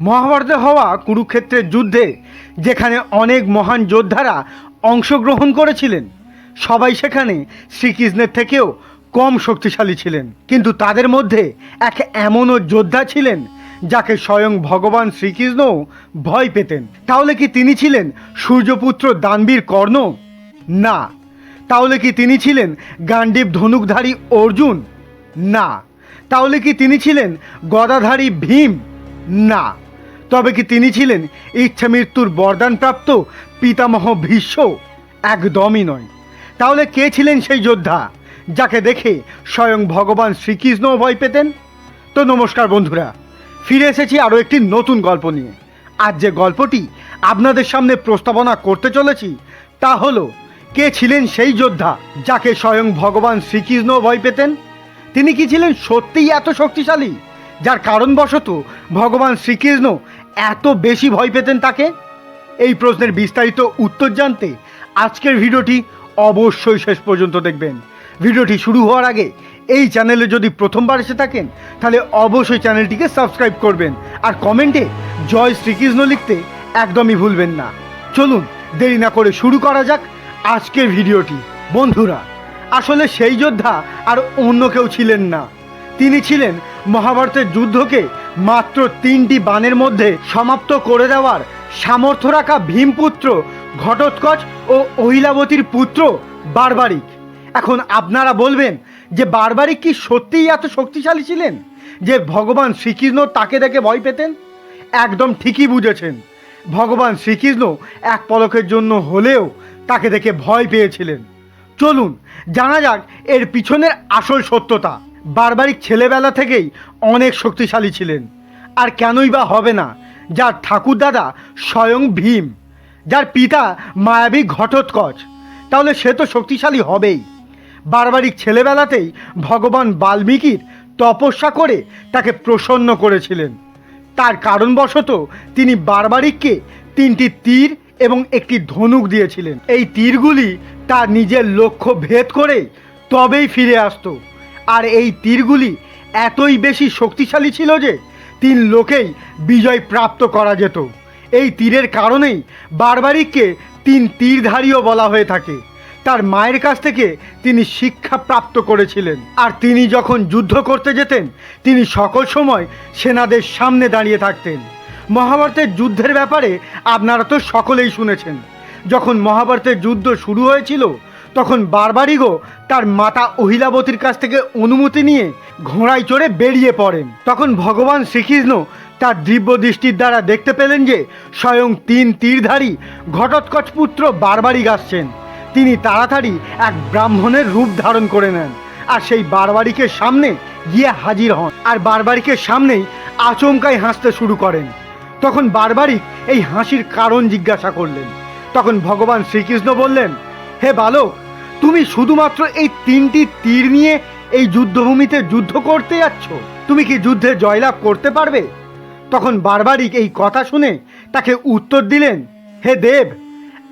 মহাভারতে হওয়া কুরুক্ষেত্রের যুদ্ধে যেখানে অনেক মহান যোদ্ধারা অংশগ্রহণ করেছিলেন, সবাই সেখানে শ্রীকৃষ্ণের থেকেও কম শক্তিশালী ছিলেন। কিন্তু তাদের মধ্যে এক এমনও যোদ্ধা ছিলেন যাকে স্বয়ং ভগবান শ্রীকৃষ্ণও ভয় পেতেন। তাহলে কি তিনি ছিলেন সূর্যপুত্র দানবীর কর্ণ? না। তাহলে কি তিনি ছিলেন গান্ডীব ধনুকধারী অর্জুন? না। তাহলে কি তিনি ছিলেন গদাধারী ভীম? না। তবে কি তিনি ছিলেন ইচ্ছা মৃত্যুর বরদানপ্রাপ্ত পিতামহ ভীষ্ম? একদমই নয়। তাহলে কে ছিলেন সেই যোদ্ধা, যাকে দেখে স্বয়ং ভগবান শ্রীকৃষ্ণও ভয় পেতেন? তো নমস্কার বন্ধুরা, ফিরে এসেছি আরও একটি নতুন গল্প নিয়ে। আজ যে গল্পটি আপনাদের সামনে প্রস্তাবনা করতে চলেছি, তা হলো, কে ছিলেন সেই যোদ্ধা যাকে স্বয়ং ভগবান শ্রীকৃষ্ণ ভয় পেতেন? তিনি কি ছিলেন সত্যিই এত শক্তিশালী, যার কারণবশত ভগবান শ্রীকৃষ্ণ এত বেশি ভয় পেতেন তাকে? এই প্রশ্নের বিস্তারিত উত্তর জানতে আজকের ভিডিওটি অবশ্যই শেষ পর্যন্ত দেখবেন। ভিডিওটি শুরু হওয়ার আগে এই চ্যানেলে যদি প্রথমবার এসে থাকেন, তাহলে অবশ্যই চ্যানেলটিকে সাবস্ক্রাইব করবেন আর কমেন্টে জয় শ্রীকৃষ্ণ লিখতে একদমই ভুলবেন না। চলুন, দেরি না করে শুরু করা যাক আজকের ভিডিওটি। বন্ধুরা, আসলে সেই যোদ্ধা আর অন্য কেউ ছিলেন না। তিনি ছিলেন মহাভারতের যুদ্ধকে মাত্র তিনটি বানের মধ্যে সমাপ্ত করে দেওয়ার সামর্থ্য রাখা ভীমপুত্র, ঘটোৎকচ ও অহিলাবতীর পুত্র বারবারিক। এখন আপনারা বলবেন যে বারবারিক কি সত্যিই এত শক্তিশালী ছিলেন? যে ভগবান শ্রীকৃষ্ণ তাকে দেখে ভয় পেতেন? একদম ঠিকই বুঝেছেন। ভগবান শ্রীকৃষ্ণ এক পলকের জন্য হলেও তাকে দেখে ভয় পেয়েছিলেন। চলুন, জানা যাক এর পিছনের আসল সত্যতা। বারবারিক ছেলেবেলা থেকেই অনেক শক্তিশালী ছিলেন। আর কেনই বা হবে না, যার ঠাকুরদাদা স্বয়ং ভীম, যার পিতা মায়াবী ঘটোৎকচ, তাহলে সে তো শক্তিশালী হবেই। বারবারিক ছেলেবেলাতেই ভগবান বাল্মীকির তপস্যা করে তাকে প্রসন্ন করেছিলেন। তার কারণবশত তিনি বারবারিককে তিনটি তীর এবং একটি ধনুক দিয়েছিলেন। এই তীরগুলি তার নিজের লক্ষ্য ভেদ করে তবেই ফিরে আসতো। আর এই তীরগুলি এতই বেশি শক্তিশালী ছিল যে তিন লোকেই বিজয় প্রাপ্ত করা যেত। এই তীরের কারণেই বারবারিককে তিন তীরধারীও বলা হয়ে থাকে। তার মায়ের কাছ থেকে তিনি শিক্ষা প্রাপ্ত করেছিলেন। আর তিনি যখন যুদ্ধ করতে যেতেন, তিনি সকল সময় সেনাদের সামনে দাঁড়িয়ে থাকতেন। মহাভারতের যুদ্ধের ব্যাপারে আপনারা তো সকলেই শুনেছেন। যখন মহাভারতের যুদ্ধ শুরু হয়েছিল তখন বারবারিগো তার মাতা অহিলাবতীর কাছ থেকে অনুমতি নিয়ে ঘোড়ায় চড়ে বেরিয়ে পড়েন। তখন ভগবান শ্রীকৃষ্ণ তার দিব্য দৃষ্টির দ্বারা দেখতে পেলেন যে স্বয়ং তিন তীরধারী ঘটোৎকচ পুত্র বারবারিক আসছেন তিনি তাড়াতাড়ি এক ব্রাহ্মণের রূপ ধারণ করে নেন আর সেই বারবারিকের সামনে গিয়ে হাজির হন আর বারবারিকের সামনেই আচমকাই হাসতে শুরু করেন। তখন বারবারিক এই হাসির কারণ জিজ্ঞাসা করলেন। তখন ভগবান শ্রীকৃষ্ণ বললেন, হে বালক তুমি শুধুমাত্র এই তিনটি তীর নিয়ে এই যুদ্ধভূমিতে যুদ্ধ করতে যাচ্ছ? তুমি কি যুদ্ধে জয়লাভ করতে পারবে? তখন বারবারিক এই কথা শুনে তাকে উত্তর দিলেন, হে দেব,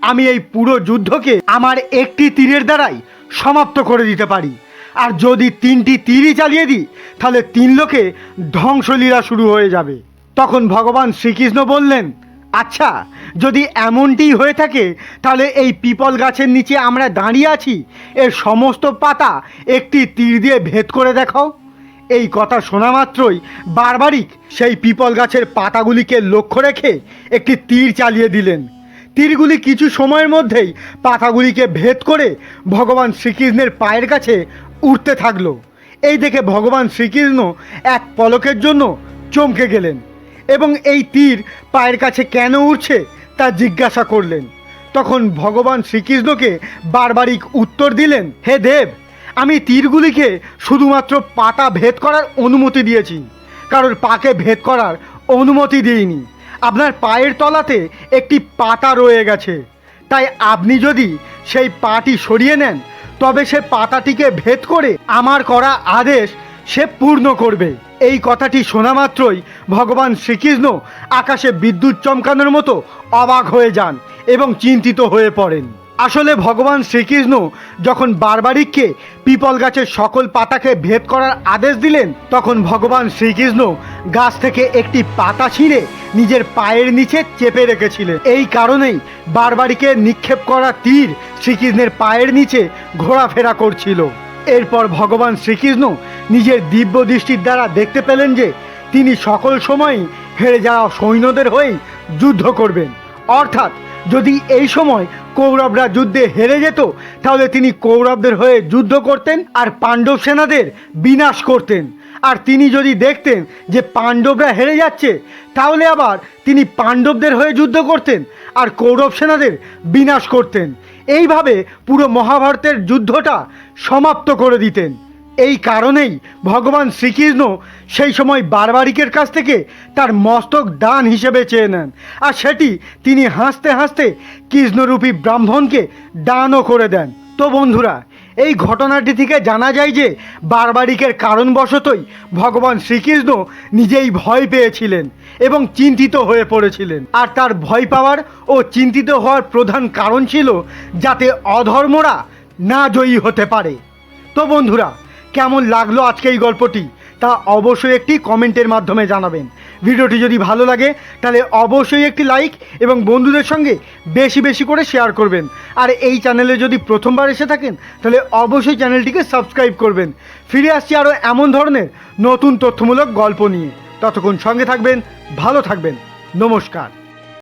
আমি এই পুরো যুদ্ধকে আমার একটি তীরের দ্বারাই সমাপ্ত করে দিতে পারি। আর যদি তিনটি তীরই চালিয়ে দিই, তাহলে তিন লোকে ধ্বংসলীলা শুরু হয়ে যাবে। তখন ভগবান শ্রীকৃষ্ণ বললেন আচ্ছা যদি এমনটি হয়ে থাকে, তাহলে এই পিপল গাছের নিচে আমরা দাঁড়িয়ে আছি। এর সমস্ত পাতা একটি তীর দিয়ে ভেদ করে দেখাও। এই কথা শোনা মাত্রই বারবারিক সেই পিপল গাছের পাতাগুলিকে লক্ষ্য রেখে একটি তীর চালিয়ে দিলেন। তীরগুলি কিছু সময়ের মধ্যেই পাতাগুলিকে ভেদ করে ভগবান শ্রীকৃষ্ণের পায়ের কাছে উঠতে থাকল। এই দেখে ভগবান শ্রীকৃষ্ণ এক পলকের জন্য চমকে গেলেন। এবং এই তীর পায়ের কাছে কেন উঠছে তা জিজ্ঞাসা করলেন। তখন ভগবান শ্রীকৃষ্ণকে বারবারিক উত্তর দিলেন, হে দেব, আমি তীরগুলিকে শুধুমাত্র পাতা ভেদ করার অনুমতি দিয়েছি। কারোর পাকে ভেদ করার অনুমতি দিইনি। আপনার পায়ের তলাতে একটি পাতা রয়ে গেছে। তাই আপনি যদি সেই পাটি সরিয়ে নেন, তবে সে পাতাটিকে ভেদ করে আমার করা আদেশ সে পূর্ণ করবে। এই কথাটি শোনা মাত্রই ভগবান শ্রীকৃষ্ণ আকাশে বিদ্যুৎ চমকানোর মতো অবাক হয়ে যান এবং চিন্তিত হয়ে পড়েন। আসলে ভগবান শ্রীকৃষ্ণ যখন বারবারিককে পিপল গাছের সকল পাতাকে ভেদ করার আদেশ দিলেন, তখন ভগবান শ্রীকৃষ্ণ গাছ থেকে একটি পাতা ছিঁড়ে নিজের পায়ের নিচে চেপে রেখেছিলেন। এই কারণেই বারবারিকে নিক্ষেপ করা তীর শ্রীকৃষ্ণের পায়ের নিচে ঘোরাফেরা করছিল। এরপর ভগবান শ্রীকৃষ্ণ নিজের দিব্য দৃষ্টির দ্বারা দেখতে পেলেন যে তিনি সকল সময়ই হেরে যাওয়া সৈন্যদের হয়েই যুদ্ধ করবেন। অর্থাৎ যদি এই সময় কৌরবরা যুদ্ধে হেরে যেত, তাহলে তিনি কৌরবদের হয়ে যুদ্ধ করতেন আর পাণ্ডব সেনাদের বিনাশ করতেন। আর তিনি যদি দেখতেন যে পাণ্ডবরা হেরে যাচ্ছে, তাহলে আবার তিনি পাণ্ডবদের হয়ে যুদ্ধ করতেন আর কৌরব সেনাদের বিনাশ করতেন। এইভাবে পুরো মহাভারতের যুদ্ধটা সমাপ্ত করে দিতেন। এই কারণেই ভগবান শ্রীকৃষ্ণ সেই সময় বারবারিকের কাছ থেকে তার মস্তক দান হিসেবে চেয়ে নেন। আর সেটি তিনি হাসতে হাসতে কৃষ্ণরূপী ব্রাহ্মণকে দানও করে দেন। তো বন্ধুরা এই ঘটনাটি থেকে জানা যায় যে বারবারিকের কারণবশতই ভগবান শ্রীকৃষ্ণ নিজেই ভয় পেয়েছিলেন এবং চিন্তিত হয়ে পড়েছিলেন। আর তার ভয় পাওয়ার ও চিন্তিত হওয়ার প্রধান কারণ ছিল যাতে অধর্মরা না জয়ী হতে পারে। তো বন্ধুরা, কেমন লাগল আজকে এই গল্পটি? তা অবশ্যই একটি কমেন্টের মাধ্যমে জানাবেন। ভিডিওটি যদি ভালো লাগে, তাহলে অবশ্যই একটি লাইক এবং বন্ধুদের সঙ্গে বেশি বেশি করে শেয়ার করবেন। আর এই চ্যানেলে যদি প্রথমবার এসে থাকেন, তাহলে অবশ্যই চ্যানেলটিকে সাবস্ক্রাইব করবেন। ফিরে আসছি আরও এমন ধরনের নতুন তথ্যমূলক গল্প নিয়ে। ততক্ষণ সঙ্গে থাকবেন, ভালো থাকবেন। নমস্কার।